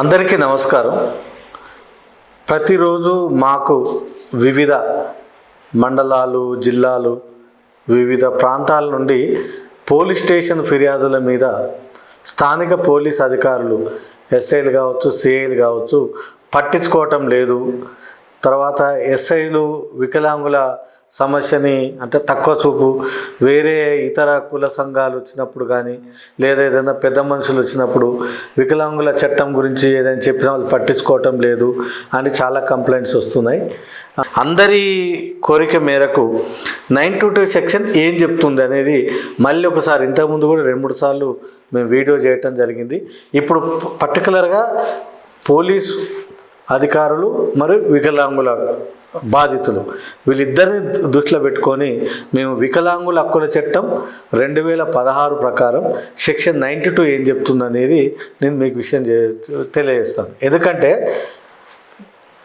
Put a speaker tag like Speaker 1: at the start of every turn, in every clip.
Speaker 1: అందరికీ నమస్కారం. ప్రతిరోజు మాకు వివిధ మండలాలు జిల్లాలు వివిధ ప్రాంతాల నుండి పోలీస్ స్టేషన్ ఫిర్యాదుల మీద స్థానిక పోలీస్ అధికారులు ఎస్ఐలు కావచ్చు సిఐలు కావచ్చు పట్టించుకోవటం లేదు. తర్వాత ఎస్ఐలు వికలాంగుల సమస్యని అంటే తక్కువ చూపు వేరే ఇతర కుల సంఘాలు వచ్చినప్పుడు కానీ లేదా ఏదైనా పెద్ద మనుషులు వచ్చినప్పుడు వికలాంగుల చట్టం గురించి ఏదైనా చెప్పిన వాళ్ళు పట్టించుకోవటం లేదు అని చాలా కంప్లైంట్స్ వస్తున్నాయి. అందరి కోరిక మేరకు నైన్ టు టూ సెక్షన్ ఏం చెప్తుంది అనేది మళ్ళీ ఒకసారి ఇంతకుముందు కూడా రెండు మూడు సార్లు మేము వీడియో చేయటం జరిగింది. ఇప్పుడు పర్టికులర్గా పోలీస్ అధికారులు మరియు వికలాంగుల బాధితులు. వీళ్ళిద్దరిని దృష్టిలో పెట్టుకొని మేము వికలాంగుల హక్కుల చట్టం రెండు వేల పదహారు ప్రకారం సెక్షన్ నైంటీ టూ ఏం చెప్తుందనేది నేను మీకు విషయం తెలియజేస్తాను. ఎందుకంటే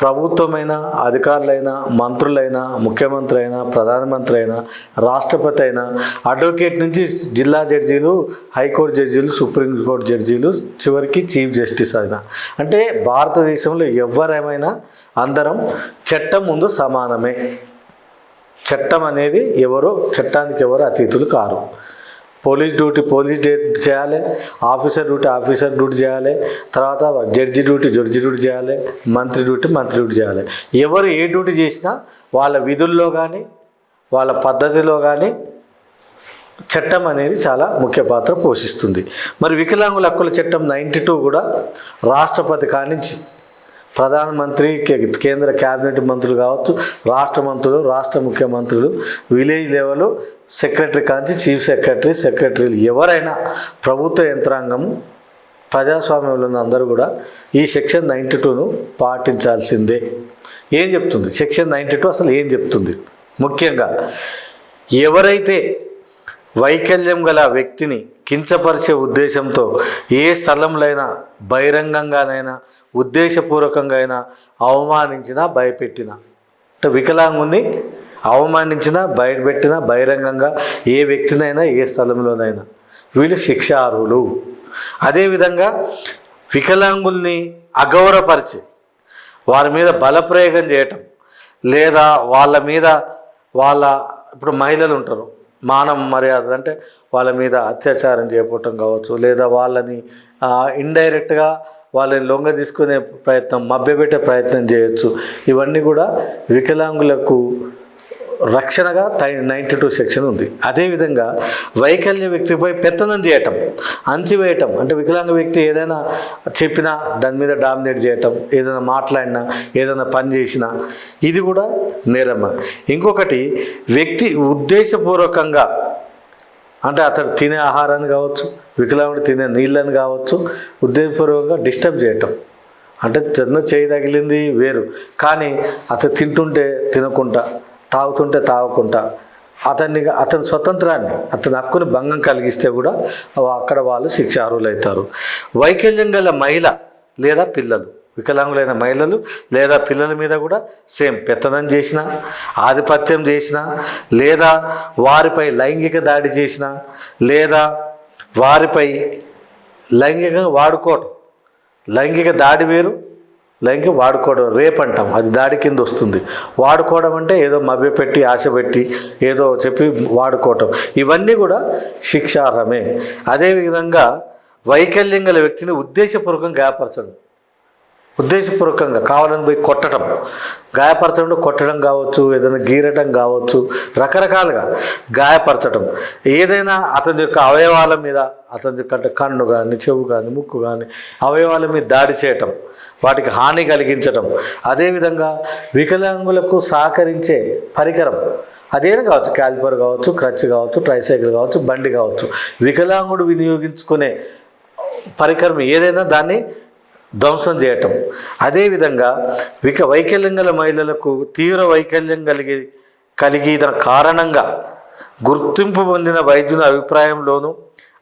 Speaker 1: ప్రభుత్వమైన అధికారులైనా మంత్రులైనా ముఖ్యమంత్రి అయినా ప్రధానమంత్రి అయినా రాష్ట్రపతి అయినా అడ్వకేట్ నుంచి జిల్లా జడ్జీలు హైకోర్టు జడ్జీలు సుప్రీంకోర్టు జడ్జీలు చివరికి చీఫ్ జస్టిస్ అయినా. అంటే భారతదేశంలో ఎవరేమైనా అందరం చట్టం ముందు సమానమే. చట్టం అనేది ఎవరో చట్టానికి ఎవరు అతీతులు కారు. పోలీస్ డ్యూటీ పోలీస్ డ్యూటీ చేయాలి ఆఫీసర్ డ్యూటీ ఆఫీసర్ డ్యూటీ చేయాలి తర్వాత జడ్జి డ్యూటీ జడ్జి డ్యూటీ చేయాలి మంత్రి డ్యూటీ మంత్రి డ్యూటీ చేయాలి. ఎవరు ఏ డ్యూటీ చేసినా వాళ్ళ విధుల్లో కానీ వాళ్ళ పద్ధతిలో కానీ చట్టం అనేది చాలా ముఖ్య పాత్ర పోషిస్తుంది. మరి వికలాంగుల హక్కుల చట్టం నైంటీ టూ కూడా రాష్ట్రపతి కానించి ప్రధానమంత్రి కే- కేంద్ర క్యాబినెట్ మంత్రులు కావచ్చు రాష్ట్ర మంత్రులు రాష్ట్ర ముఖ్యమంత్రులు విలేజ్ లెవెల్ సెక్రటరీ కాంచి చీఫ్ సెక్రటరీ సెక్రటరీలు ఎవరైనా ప్రభుత్వ యంత్రాంగం ప్రజాస్వామ్యంలో ఉన్న అందరూ కూడా ఈ సెక్షన్ నైంటీ టూను పాటించాల్సిందే. ఏం చెప్తుంది? సెక్షన్ నైంటీ టూ అసలు ఏం చెప్తుంది? ముఖ్యంగా ఎవరైతే వైకల్యం గల వ్యక్తిని కించపరిచే ఉద్దేశంతో ఏ స్థలంలోనైనా బహిరంగంగానైనా ఉద్దేశపూర్వకంగా అయినా అవమానించినా భయపెట్టినా అంటే వికలాంగుని అవమానించినా బయటపెట్టినా బహిరంగంగా ఏ వ్యక్తినైనా ఏ స్థలంలోనైనా. వీళ్ళు శిక్షార్హులు. అదేవిధంగా వికలాంగుల్ని అగౌరవపరిచి వారి మీద బలప్రయోగం చేయటం లేదా వాళ్ళ మీద వాళ్ళ ఇప్పుడు మహిళలు ఉంటారు మానవ మర్యాద అంటే వాళ్ళ మీద అత్యాచారం చేయకపోవటం కావచ్చు లేదా వాళ్ళని ఇండైరెక్ట్గా వాళ్ళని లొంగ తీసుకునే ప్రయత్నం మభ్యపెట్టే ప్రయత్నం చేయొచ్చు. ఇవన్నీ కూడా వికలాంగులకు రక్షణగా నైంటీ టూ సెక్షన్ ఉంది. అదేవిధంగా వైకల్య వ్యక్తిపై పెత్తనం చేయటం అంచివేయటం అంటే వికలాంగ వ్యక్తి ఏదైనా చెప్పినా దాని మీద డామినేట్ చేయటం ఏదైనా మాట్లాడినా ఏదైనా పని చేసినా ఇది కూడా నేరమ్మ ఇంకొకటి వ్యక్తి ఉద్దేశపూర్వకంగా అంటే అతడు తినే ఆహారాన్ని కావచ్చు వికలాంగుడు తినే నీళ్ళని కావచ్చు ఉద్దేశపూర్వకంగా డిస్టర్బ్ చేయటం. అంటే చిన్న చేయి తగిలింది వేరు. కానీ అతను తింటుంటే తినకుండా తాగుతుంటే తాగకుండా అతన్ని అతని స్వతంత్రాన్ని అతని హక్కుని భంగం కలిగిస్తే కూడా అక్కడ వాళ్ళు శిక్ష అర్హులవుతారు వైకల్యం గల మహిళ లేదా పిల్లలు వికలాంగులైన మహిళలు లేదా పిల్లల మీద కూడా సేమ్ పెత్తనం చేసిన ఆధిపత్యం చేసిన లేదా వారిపై లైంగిక దాడి చేసిన లేదా వారిపై లైంగికంగా వాడుకోవటం లైంగిక దాడి వేరు లైంగిక వాడుకోవడం రేప్ అంటాం అది దాడి కింద వస్తుంది. వాడుకోవడం అంటే ఏదో మభ్యపెట్టి ఆశ పెట్టి ఏదో చెప్పి వాడుకోవటం. ఇవన్నీ కూడా శిక్షార్హమే. అదేవిధంగా వైకల్యం గల వ్యక్తిని ఉద్దేశపూర్వకంగా గాయపరచడం ఉద్దేశపూర్వకంగా కావాలని పోయి కొట్టడం గాయపరచడం కొట్టడం కావచ్చు ఏదైనా గీరటం కావచ్చు రకరకాలుగా గాయపరచడం. ఏదైనా అతని యొక్క అవయవాల మీద అతని యొక్క అంటే కన్ను కానీ చెవు కానీ ముక్కు కానీ అవయవాల మీద దాడి చేయటం వాటికి హాని కలిగించటం. అదేవిధంగా వికలాంగులకు సహకరించే పరికరం. అదేనా కావచ్చు క్యాలిపర్ కావచ్చు క్రచ్ కావచ్చు ట్రైసైకిల్ కావచ్చు బండి కావచ్చు. వికలాంగుడు వినియోగించుకునే పరికరం ఏదైనా దాన్ని ధ్వంసం చేయటం. అదేవిధంగా విక వైకల్యం గల మహిళలకు తీవ్ర వైకల్యం కలిగి కలిగిన కారణంగా గుర్తింపు పొందిన వైద్యుని అభిప్రాయంలోనూ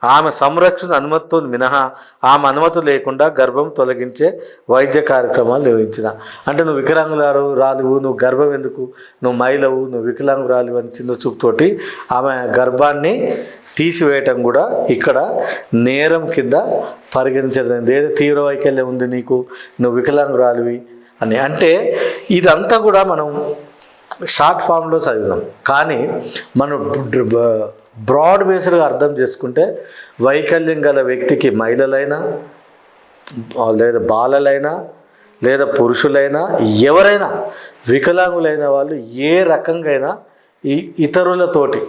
Speaker 1: ఆమె సంరక్షణ అనుమతితో మినహా ఆమె అనుమతి లేకుండా గర్భం తొలగించే వైద్య కార్యక్రమాలు నిర్వహించిన. అంటే నువ్వు వికలాంగులారు రాలివు నువ్వు గర్భం ఎందుకు? నువ్వు మహిళవు నువ్వు వికలాంగురాలివు అని చిన్న చూపుతోటి ఆమె గర్భాన్ని తీసివేయటం కూడా ఇక్కడ నేరం కింద పరిగణించడం ఏదో తీవ్ర వైకల్యం ఉంది నీకు? నువ్వు వికలాంగురాలివి అని. అంటే ఇదంతా కూడా మనం షార్ట్ ఫామ్లో చదివినాం. కానీ మనం బ్రాడ్ బేస్డ్గా అర్థం చేసుకుంటే వైకల్యం గల వ్యక్తికి మహిళలైనా లేదా బాలలైనా లేదా పురుషులైనా ఎవరైనా వికలాంగులైన వాళ్ళు ఏ రకంగా అయినా ఈ ఇతరులతోటి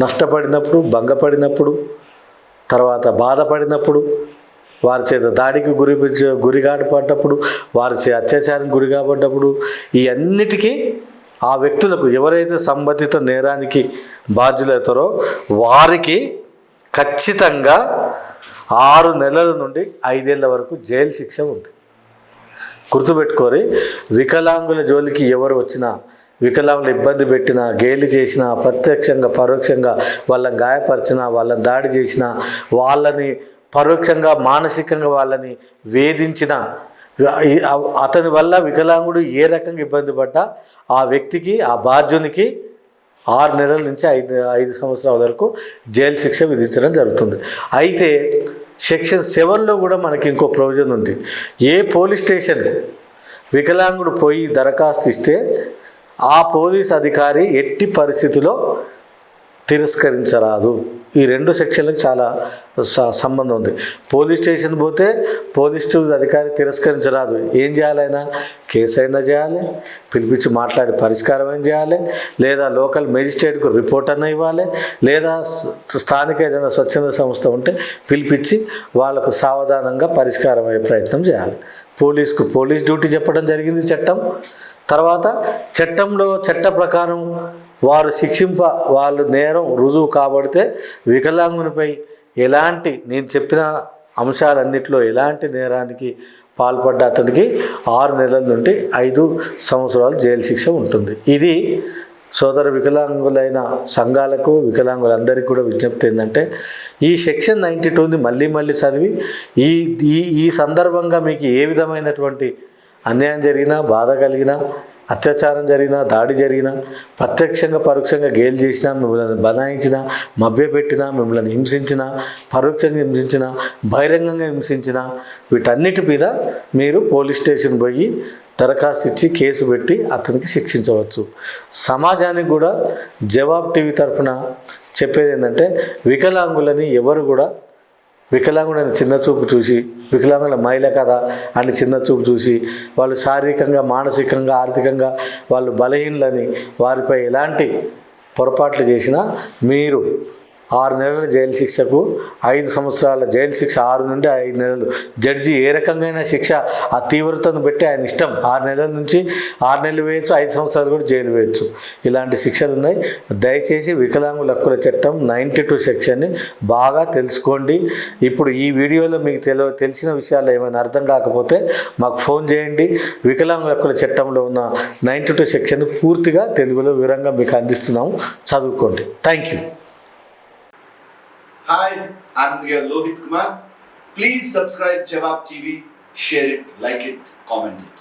Speaker 1: నష్టపడినప్పుడు భంగపడినప్పుడు తర్వాత బాధపడినప్పుడు వారి చేత దాడికి గురి గురిగాటుపడ్డప్పుడు వారి చే అత్యాచారం గురి కాబడ్డప్పుడు ఈ అన్నిటికీ ఆ వ్యక్తులకు ఎవరైతే సంబంధిత నేరానికి బాధ్యులవుతారో వారికి ఖచ్చితంగా ఆరు నెలల నుండి ఐదేళ్ళ వరకు జైలు శిక్ష ఉంది. గుర్తుపెట్టుకోరి వికలాంగుల జోలికి ఎవరు వచ్చినా వికలాంగులు ఇబ్బంది పెట్టినా గేలి చేసినా ప్రత్యక్షంగా పరోక్షంగా వాళ్ళని గాయపరిచినా వాళ్ళని దాడి చేసినా వాళ్ళని పరోక్షంగా మానసికంగా వాళ్ళని వేధించిన అతని వల్ల వికలాంగుడు ఏ రకంగా ఇబ్బంది పడ్డా ఆ వ్యక్తికి ఆ బాధ్యునికి ఆరు నెలల నుంచి ఐదు ఐదు సంవత్సరాల వరకు జైలు శిక్ష విధించడం జరుగుతుంది. అయితే సెక్షన్ సెవెన్లో కూడా మనకి ఇంకో ప్రొవిజన్ ఉంది. ఏ పోలీస్ స్టేషన్ వికలాంగుడు పోయి దరఖాస్తు ఇస్తే ఆ పోలీస్ అధికారి ఎట్టి పరిస్థితిలో తిరస్కరించరాదు. ఈ రెండు సెక్షన్లకు చాలా స- సంబంధం ఉంది. పోలీస్ స్టేషన్ పోతే పోలీస్ అధికారి తిరస్కరించరాదు. ఏం చేయాలైనా కేసు అయినా చేయాలి పిలిపించి మాట్లాడి పరిష్కారం ఏం చేయాలి లేదా లోకల్ మేజిస్ట్రేట్కు రిపోర్ట్ అన్న ఇవ్వాలి లేదా స్థానిక ఏదైనా స్వచ్ఛంద సంస్థ ఉంటే పిలిపించి వాళ్ళకు సావధానంగా పరిష్కారం అయ్యే ప్రయత్నం చేయాలి. పోలీస్కు పోలీస్ డ్యూటీ చెప్పడం జరిగింది చట్టం. తర్వాత చట్టంలో చట్ట ప్రకారం వారు శిక్షింప వాళ్ళు నేరం రుజువు కాబడితే వికలాంగునిపై ఎలాంటి నేను చెప్పిన అంశాలన్నింటిలో ఎలాంటి నేరానికి పాల్పడ్డ అతనికి ఆరు నెలల నుండి ఐదు సంవత్సరాలు జైలు శిక్ష ఉంటుంది. ఇది సోదర వికలాంగులైన సంఘాలకు వికలాంగులందరికీ కూడా విజ్ఞప్తి ఏంటంటే ఈ సెక్షన్ నైంటీ టూని మళ్ళీ మళ్ళీ చదివి ఈ ఈ ఈ సందర్భంగా మీకు ఏ విధమైనటువంటి అన్యాయం జరిగినా బాధ కలిగినా అత్యాచారం జరిగినా దాడి జరిగినా ప్రత్యక్షంగా పరోక్షంగా గేలు చేసినా మిమ్మల్ని బనాయించినా మభ్యపెట్టినా మిమ్మల్ని హింసించినా పరోక్షంగా హింసించినా బహిరంగంగా హింసించినా వీటన్నిటి మీద మీరు పోలీస్ స్టేషన్ పోయి దరఖాస్తు ఇచ్చి కేసు పెట్టి అతనికి శిక్షించవచ్చు. సమాజానికి కూడా జవాబ్ టీవీ తరఫున చెప్పేది ఏంటంటే వికలాంగులని ఎవరు కూడా వికలాంగుడని చిన్న చూపు చూసి వికలాంగుల మహిళ కదా అని చిన్న చూపు చూసి వాళ్ళు శారీరకంగా మానసికంగా ఆర్థికంగా వాళ్ళు బలహీనులని వారిపై ఎలాంటి పొరపాట్లు చేసినా మీరు ఆరు నెలల జైలు శిక్షకు ఐదు సంవత్సరాల జైలు శిక్ష ఆరు నుండి ఐదు నెలలు. జడ్జి ఏ రకంగా శిక్ష ఆ తీవ్రతను బట్టి ఆయన ఇష్టం. ఆరు నెలల నుంచి ఆరు నెలలు వేయచ్చు ఐదు సంవత్సరాలు కూడా జైలు వేయచ్చు. ఇలాంటి శిక్షలు ఉన్నాయి. దయచేసి వికలాంగుల హక్కుల చట్టం నైంటీ టూ సెక్షన్ని బాగా తెలుసుకోండి. ఇప్పుడు ఈ వీడియోలో మీకు తెల తెలిసిన విషయాలు ఏమైనా అర్థం కాకపోతే మాకు ఫోన్ చేయండి. వికలాంగుల హక్కుల చట్టంలో ఉన్న నైంటీ టూ సెక్షన్ పూర్తిగా తెలుగులో వివరంగా మీకు అందిస్తున్నాము. చదువుకోండి. Thank you
Speaker 2: Hi, I'm your lobit Kumar. Please subscribe Jawab TV, share it, like it, comment it.